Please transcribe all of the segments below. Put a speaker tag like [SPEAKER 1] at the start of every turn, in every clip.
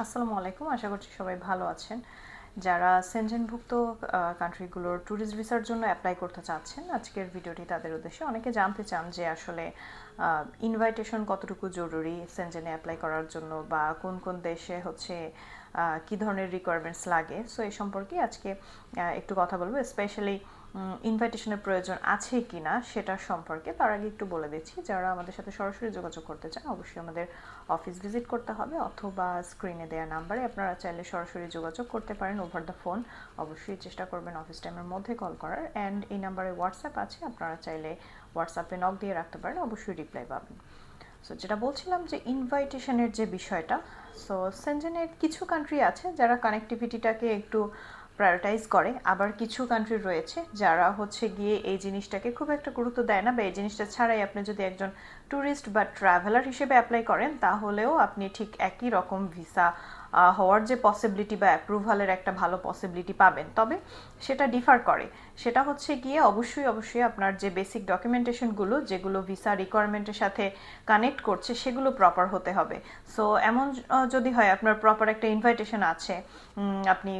[SPEAKER 1] আসসালামু আলাইকুম, আশা করছি সবাই ভালো আছেন। যারা সেনজেনভুক্ত কান্ট্রিগুলোর ট্যুরিস্ট ভিসার জন্য অ্যাপ্লাই করতে চাচ্ছেন, আজকের ভিডিওটি তাদের উদ্দেশ্যে অনেকে জানতে চান যে আসলে ইনভাইটেশন কতটুকু জরুরি সেনজেনে অ্যাপ্লাই করার জন্য বা কোন কোন দেশে হচ্ছে কি ধরনের রিকোয়ারমেন্টস লাগে। সো এই সম্পর্কে আজকে একটু কথা বলব স্পেশালি ইনভাইটেশনের প্রয়োজন আছে কি না সেটার সম্পর্কে তার আগে একটু বলে দিচ্ছি। যারা আমাদের সাথে সরাসরি যোগাযোগ করতে চান, অবশ্যই আমাদের অফিস ভিজিট করতে হবে অথবা স্ক্রিনে দেওয়া নাম্বারে আপনারা চাইলে সরাসরি যোগাযোগ করতে পারেন ওভার দ্য ফোন অবশ্যই চেষ্টা করবেন অফিস টাইমের মধ্যে কল করার। অ্যান্ড এই নাম্বারে হোয়াটসঅ্যাপ আছে, আপনারা চাইলে হোয়াটসঅ্যাপে নক দিয়ে রাখতে পারেন, অবশ্যই রিপ্লাই পাবেন। সো যেটা বলছিলাম যে ইনভাইটেশনের যে বিষয়টা সো সেনজেনের কিছু কান্ট্রি আছে যারা কানেক্টিভিটিটাকে একটু প্রায়োরিটাইজ করে। আবার কিছু কান্ট্রি রয়েছে যারা হচ্ছে গিয়ে এই জিনিসটাকে খুব একটা গুরুত্ব দেয় না বা এই জিনিসটা ছাড়াই আপনি যদি একজন ট্যুরিস্ট বা ট্রাভেলার হিসেবে অ্যাপ্লাই করেন, তাহলেও আপনি ঠিক একই রকম ভিসা হওয়ার যে পসিবিলিটি বা অ্যাপ্রুভালের একটা ভালো পসিবিলিটি পাবেন। তবে সেটা ডিফার করে। সেটা হচ্ছে গিয়ে অবশ্যই অবশ্যই আপনার যে বেসিক ডকুমেন্টেশনগুলো যেগুলো ভিসা রিকোয়ারমেন্টের সাথে কানেক্ট করছে, সেগুলো প্রপার হতে হবে। সো এমন যদি হয়, আপনার প্রপার একটা ইনভাইটেশন আছে আপনি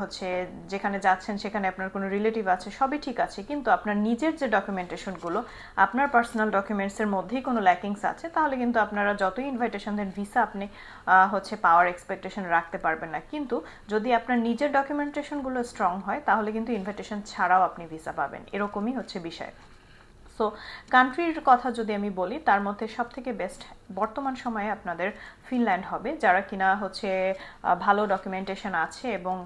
[SPEAKER 1] হচ্ছে যেখানে যাচ্ছেন, সেখানে আপনার কোনো রিলেটিভ আছে, সবই ঠিক আছে। কিন্তু আপনার নিজের যে ডকুমেন্টেশনগুলো আপনার পার্সোনাল ডকুমেন্টসের মধ্যেই কোনো ল্যাকিংস আছে, তাহলে কিন্তু আপনারা যতই ইনভাইটেশন দেন ভিসা আপনি হচ্ছে পাওয়ার এক্সপেকটেশন রাখতে পারবেন না। কিন্তু যদি আপনার নিজের ডকুমেন্টেশনগুলো স্ট্রং হয়, তাহলে কিন্তু ইনভাইটেশন ছাড়াও আপনি ভিসা পাবেন। এরকমই হচ্ছে বিষয়। সো কান্ট্রির কথা যদি আমি বলি, তার মধ্যে সবথেকে বেস্ট বর্তমান সময়ে আপনাদের ফিনল্যান্ড হবে, যারা কিনা হচ্ছে ভালো ডকুমেন্টেশন আছে এবং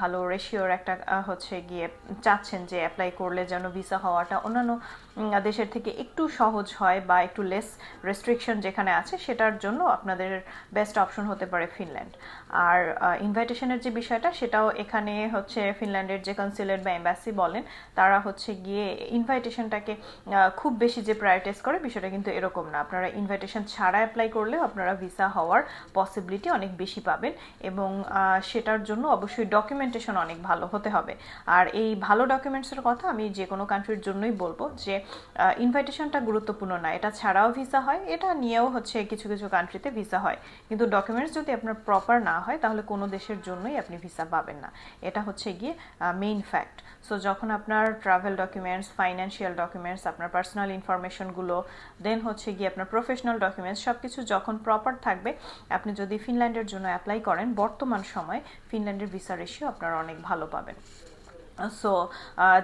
[SPEAKER 1] ভালো রেশিওর একটা হচ্ছে গিয়ে চাচ্ছেন যে অ্যাপ্লাই করলে যেন ভিসা হওয়াটা অন্যান্য দেশের থেকে একটু সহজ হয় বা একটু লেস রেস্ট্রিকশন যেখানে আছে সেটার জন্য আপনাদের বেস্ট অপশন হতে পারে ফিনল্যান্ড। আর ইনভাইটেশনের যে বিষয়টা সেটাও এখানে হচ্ছে ফিনল্যান্ডের যে কনসুলেট বা এম্বাসি বলেন, তারা হচ্ছে গিয়ে ইনভাইটেশনটাকে খুব বেশি যে প্রায়োরিটাইজ করে বিষয়টা কিন্তু এরকম না। আপনারা ইনভাইটেশন ছাড়া অ্যাপ্লাই করলে আপনারা ভিসা হওয়ার পসিবিলিটি অনেক বেশি পাবেন এবং সেটার জন্য অবশ্যই ডকুমেন্টেশন অনেক ভালো হতে হবে। আর এই ভালো ডকুমেন্টসের কথা আমি যে কোনো কান্ট্রির জন্যই বলব যে ইনভাইটেশনটা গুরুত্বপূর্ণ না। এটা ছাড়াও ভিসা হয়, এটা নিয়েও হচ্ছে কিছু কিছু কান্ট্রিতে ভিসা হয়। কিন্তু ডকুমেন্টস যদি আপনার প্রপার না হয়, তাহলে কোনো দেশের জন্যই আপনি ভিসা পাবেন না। এটা হচ্ছে গিয়ে মেইন ফ্যাক্ট সো যখন আপনার ট্রাভেল ডকুমেন্টস ফাইন্যান্সিয়াল ডকুমেন্টস আপনার পার্সোনাল ইনফরমেশনগুলো দেন হচ্ছে গিয়ে আপনার প্রফেশনাল ডকুমেন্টস সব কিছু যখন প্রপার থাকবে, আপনি যদি ফিনল্যান্ডের জন্য অ্যাপ্লাই করেন, বর্তমান সময়ে ফিনল্যান্ডের ভিসা রেশিও আপনারা অনেক ভালো পাবেন। সো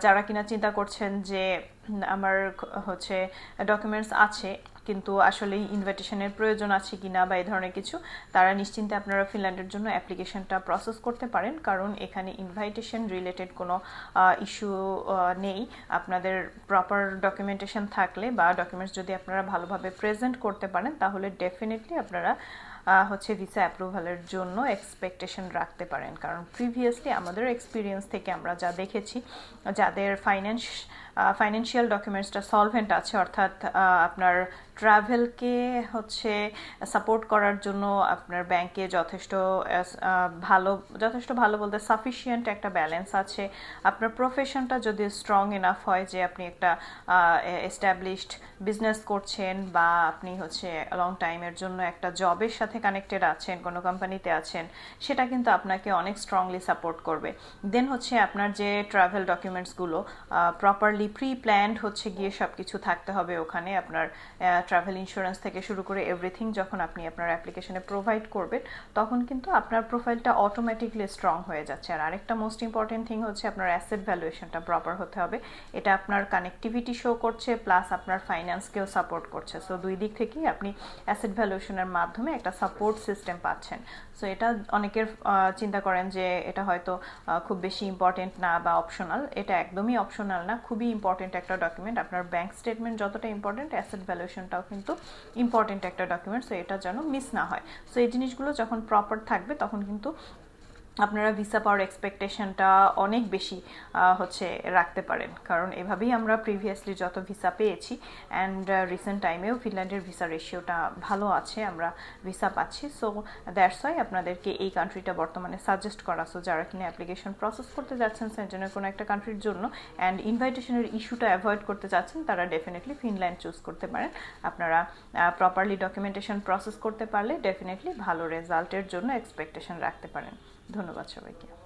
[SPEAKER 1] যারা কিনা চিন্তা করছেন যে, আমার হচ্ছে ডকুমেন্টস আছে কিন্তু আসলে ইনভাইটেশনের প্রয়োজন আছে কি না বা এই ধরনের কিছু, তারা নিশ্চিন্তে আপনারা ফিনল্যান্ডের জন্য অ্যাপ্লিকেশনটা প্রসেস করতে পারেন। কারণ এখানে ইনভাইটেশন রিলেটেড কোনো ইস্যু নেই। আপনাদের প্রপার ডকুমেন্টেশন থাকলে বা ডকুমেন্টস যদি আপনারা ভালোভাবে প্রেজেন্ট করতে পারেন, তাহলে ডেফিনেটলি আপনারা হচ্ছে ভিসা অ্যাপ্রুভালের জন্য এক্সপেকটেশন রাখতে পারেন। কারণ প্রিভিয়াসলি আমাদের এক্সপিরিয়েন্স থেকে আমরা যা দেখেছি, যাদের ফাইন্যান্স ফাইন্যান্সিয়াল ডকুমেন্টসটা সলভেন্ট আছে, অর্থাৎ আপনার ট্রাভেলকে হচ্ছে সাপোর্ট করার জন্য আপনার ব্যাংকে যথেষ্ট ভালো যথেষ্ট ভালো বলতে সাফিসিয়েন্ট একটা ব্যালেন্স আছে। আপনার প্রফেশনটা যদি স্ট্রং এনাফ হয় যে আপনি একটা এস্টাবলিশড বিজনেস করছেন বা আপনি হচ্ছে লং টাইমের জন্য একটা জবের সাথে কানেক্টেড আছেন, কোনো কোম্পানিতে আছেন, সেটা কিন্তু আপনাকে অনেক স্ট্রংলি সাপোর্ট করবে। দেন হচ্ছে আপনার যে ট্রাভেল ডকুমেন্টসগুলো প্রপারলি প্রি প্ল্যান্ড হচ্ছে গিয়ে সব কিছু থাকতে হবে ওখানে। আপনার ট্রাভেল ইন্স্যুরেন্স থেকে শুরু করে এভরিথিং যখন আপনি আপনার অ্যাপ্লিকেশনে প্রোভাইড করবেন, তখন কিন্তু আপনার প্রোফাইলটা অটোমেটিকলি স্ট্রং হয়ে যাচ্ছে। আর আরেকটা মোস্ট ইম্পর্টেন্ট থিং হচ্ছে আপনার অ্যাসেট ভ্যালুয়েশনটা প্রপার হতে হবে। এটা আপনার কানেক্টিভিটি শো করছে প্লাস আপনার ফাইন্যান্সকেও সাপোর্ট করছে। সো দুই দিক থেকেই আপনি অ্যাসেট ভ্যালুয়েশনের মাধ্যমে একটা সাপোর্ট সিস্টেম পাচ্ছেন। সো এটা অনেকের চিন্তা করেন যে এটা হয়তো খুব বেশি ইম্পর্টেন্ট না বা অপশনাল এটা একদমই অপশনাল না। খুবই ইম্পর্টেন্ট একটা ডকুমেন্ট আপনার ব্যাংক স্টেটমেন্ট যতটা ইম্পর্টেন্ট অ্যাসেট ভ্যালুয়েশনটাও কিন্তু ইম্পর্টেন্ট একটা ডকুমেন্ট সো এটা যেন মিস না হয়। সো এই জিনিসগুলো যখন প্রপার থাকবে, তখন কিন্তু আপনারা ভিসা পাওয়ার এক্সপেকটেশনটা অনেক বেশি হচ্ছে রাখতে পারেন। কারণ এভাবেই আমরা প্রিভিয়াসলি যত ভিসা পেয়েছি অ্যান্ড রিসেন্ট টাইমেও ফিনল্যান্ডের ভিসা রেশিওটা ভালো আছে, আমরা ভিসা পাচ্ছি। সো দ্যাটস ওয়াই আপনাদেরকে এই কান্ট্রিটা বর্তমানে সাজেস্ট করা। সো যারা কিনা অ্যাপ্লিকেশন প্রসেস করতে যাচ্ছেন সেন্টেনের কোনো একটা কান্ট্রির জন্য অ্যান্ড ইনভাইটেশনের ইস্যুটা অ্যাভয়েড করতে যাচ্ছেন, তারা ডেফিনেটলি ফিনল্যান্ড চুজ করতে পারেন। আপনারা প্রপারলি ডকুমেন্টেশন প্রসেস করতে পারলে ডেফিনেটলি ভালো রেজাল্টের জন্য এক্সপেকটেশন রাখতে পারেন। ধন্যবাদ সবাইকে।